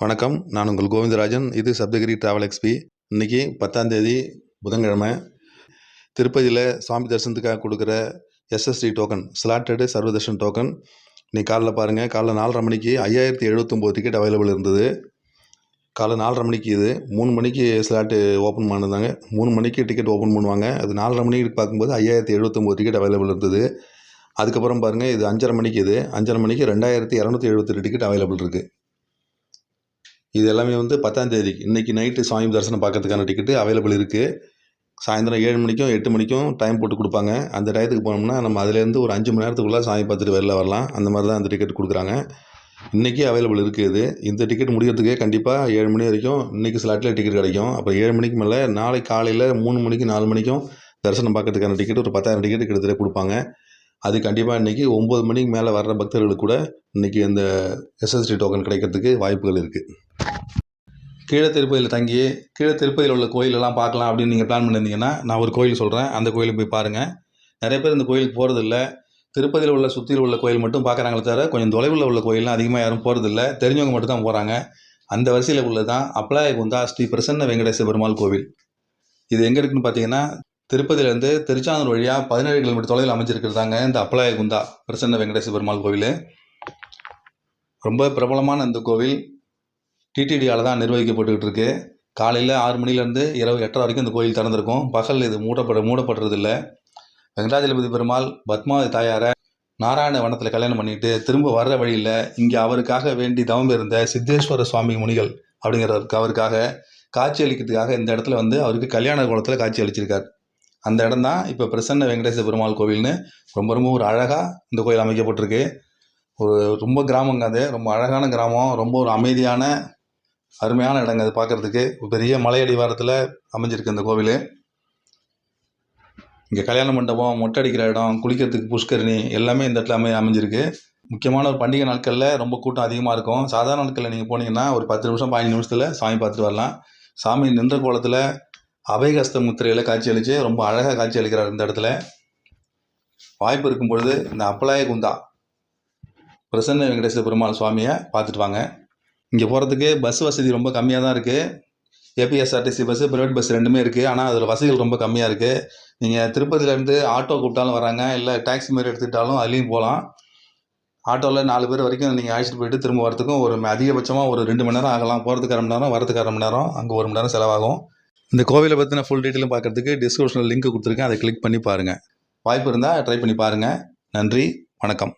வணக்கம் நான் உங்கள் கோவிந்தராஜன். இது சப்தகிரி ட்ராவல் எக்ஸ்பி இன்றைக்கி பத்தாந்தேதி புதன்கிழமை. திருப்பதியில் சுவாமி தரிசனத்துக்காக கொடுக்குற SSD token slotted Sarvadarshan token இன்றைக்கி காலைல பாருங்கள் காலைல நாலரை மணிக்கு ஐயாயிரத்தி எழுபத்தொம்போது டிக்கெட் அவைலபிள் இருந்தது. காலைல நாலரை மணிக்கு இது. மூணு மணிக்கு ஸ்லாட்டு ஓப்பன் பண்ணியிருந்தாங்க மூணு மணிக்கு டிக்கெட் ஓப்பன் பண்ணுவாங்க. அது நாலரை மணிக்கு பார்க்கும்போது ஐயாயிரத்தி எழுபத்தொம்போது டிக்கெட் அவைலபிள் இருந்தது. அதுக்கப்புறம் பாருங்கள் இது அஞ்சரை மணிக்கு இது. அஞ்சரை மணிக்கு ரெண்டாயிரத்தி இரநூத்தி எழுபத்தெட்டு டிக்கெட் அவைலபிள் இருக்குது இது எல்லாமே வந்து பத்தாம் தேதி. நைட்டு சாமி தரிசனம் பார்க்கறதுக்கான டிக்கெட்டு அவைலபிள் இருக்குது சாயந்தரம் ஏழு மணிக்கும் எட்டு மணிக்கும் டைம் போட்டு கொடுப்பாங்க. அந்த டயத்துக்கு போனோம்னா நம்ம அதுலேருந்து ஒரு அஞ்சு மணி நேரத்துக்குள்ளே சாமி பார்த்துட்டு வெளில வரலாம். அந்த மாதிரி தான் அந்த டிக்கெட் கொடுக்குறாங்க. இன்றைக்கி அவைலபிள் இருக்குது இது. இந்த டிக்கெட் முடிகிறதுக்கே கண்டிப்பாக ஏழு மணி வரைக்கும் இன்றைக்கி ஸ்லாட்டில் டிக்கெட் கிடைக்கும். அப்புறம் ஏழு மணிக்கு மேலே நாளை காலையில் மூணு மணிக்கு நாலு மணிக்கும் தரிசனம் பார்க்கறதுக்கான டிக்கெட் ஒரு பத்தாயிரம் டிக்கெட் கிட்டத்தட்ட கொடுப்பாங்க. அது கண்டிப்பாக இன்றைக்கி ஒம்பது மணிக்கு மேலே வர்ற பக்தர்களுக்கு கூட இன்றைக்கி இந்த எஸ்எஸ்டி டோக்கன் கிடைக்கிறதுக்கு வாய்ப்புகள் இருக்குது கீழே திருப்பதியில் தங்கி கீழே திருப்பதியில் உள்ள கோயிலெல்லாம் பார்க்கலாம் அப்படின்னு நீங்கள் பிளான் பண்ணியிருந்தீங்கன்னா நான் ஒரு கோயில் சொல்கிறேன் அந்த கோயிலுக்கு போய் பாருங்கள் நிறைய பேர் இந்த கோயிலுக்கு போகிறதில்ல திருப்பதியில் உள்ள சுற்றியில் உள்ள கோயில் மட்டும் பார்க்குறாங்களே தவிர கொஞ்சம் தொலைவில் உள்ள கோயில்லாம் அதிகமாக யாரும் போகிறதில்ல தெரிஞ்சவங்க மட்டும் தான் போகிறாங்க அந்த வரிசையில் உள்ளது தான் அப்ளாய குந்தா ஸ்ரீ பிரசன்ன வெங்கடேச பெருமாள் கோவில். இது எங்கே இருக்குதுன்னு பார்த்தீங்கன்னா திருப்பதியிலேருந்து திருச்சானூர் வழியாக பதினேழு கிலோமீட்டர் தொலைவில் அமைஞ்சிருக்கிறதாங்க இந்த அப்ளாய குந்தா பிரசன்ன வெங்கடேச பெருமாள் கோவில். ரொம்ப பிரபலமான இந்த கோவில் டிடிடியால் தான் நிர்வகிக்கப்பட்டுக்கிட்டு இருக்கு காலையில் ஆறு மணிலேருந்து இரவு எட்டரை வரைக்கும் இந்த கோயில் திறந்திருக்கும். பகல் இது மூடப்பட மூடப்படுறதில்ல வெங்கடாஜலபதி பெருமாள் பத்மாவதி தாயாரை நாராயண வனத்தில் கல்யாணம் பண்ணிட்டு திரும்ப வர்ற வழியில் இங்கே அவருக்காக வேண்டி தவம் இருந்த சித்தேஸ்வர சுவாமி முனிகள் அப்படிங்கிறவருக்கு அவருக்காக காட்சி அளிக்கிறதுக்காக இந்த இடத்துல வந்து அவருக்கு கல்யாண குளத்தில் காட்சி அளிச்சிருக்கார். அந்த இடம் தான் இப்போ பிரசன்ன வெங்கடேச பெருமாள் கோவில்னு ரொம்ப ரொம்ப ஒரு அழகாக இந்த கோயில் அமைக்கப்பட்டிருக்கு. ஒரு ரொம்ப கிராமங்க அது. ரொம்ப அழகான கிராமம். ரொம்ப ஒரு அமைதியான அருமையான இடங்க அது பார்க்கறதுக்கு பெரிய மலையடிவாரத்தில் அமைஞ்சிருக்கு இந்த கோவில். இங்கே கல்யாண மண்டபம் மொட்டை அடிக்கிற இடம் குளிக்கிறதுக்கு புஷ்கரணி எல்லாமே இந்த இடத்துல அமை அமைஞ்சிருக்கு. முக்கியமான ஒரு பண்டிகை நாட்களில் ரொம்ப கூட்டம் அதிகமாக இருக்கும். சாதாரண நாட்களில் நீங்கள் போனீங்கன்னா ஒரு பத்து நிமிஷம் பதினஞ்சு நிமிஷத்தில் சாமி பார்த்துட்டு வரலாம். சாமி நின்ற கோலத்தில் அபயகஸ்த முத்திரையில் காட்சி அளித்து ரொம்ப அழகாக காட்சி அளிக்கிறார் இந்த இடத்துல. வாய்ப்பு இருக்கும் பொழுது இந்த அப்பலாய குந்தா பிரசன்ன வெங்கடேச பெருமாள் சுவாமியை பார்த்துட்டு வாங்க. இங்கே போகிறதுக்கு பஸ் வசதி ரொம்ப கம்மியாக தான் இருக்குது ஏபிஎஸ்ஆர்டிசி பஸ்ஸு ப்ரைவேட் பஸ் ரெண்டுமே இருக்குது ஆனால் அதில் வசதிகள் ரொம்ப கம்மியாக இருக்குது நீங்கள் திருப்பதியிலேருந்து ஆட்டோ கூப்பிட்டாலும் வராங்க. இல்லை டாக்ஸி மாதிரி எடுத்துக்கிட்டாலும் அதுலேயும் போகலாம் ஆட்டோவில் நாலு பேர் வரைக்கும் நீங்கள் அழைச்சிட்டு போயிட்டு திரும்ப வரத்துக்கும் ஒரு அதிகபட்சமாக ஒரு ரெண்டு மணி நேரம் ஆகலாம். போகிறதுக்கு அரை மணி நேரம் வரதுக்கு அரை மணி நேரம் அங்கே ஒரு மணி நேரம் செலவாகும். இந்த கோவிலை பற்றின ஃபுல் டீட்டெயிலும் பார்க்குறதுக்கு டிஸ்கிரிப்ஷனில் லிங்க் கொடுத்துருக்கேன். அதை கிளிக் பண்ணி பாருங்கள் வாய்ப்பு இருந்தால் ட்ரை பண்ணி பாருங்கள் நன்றி. வணக்கம்.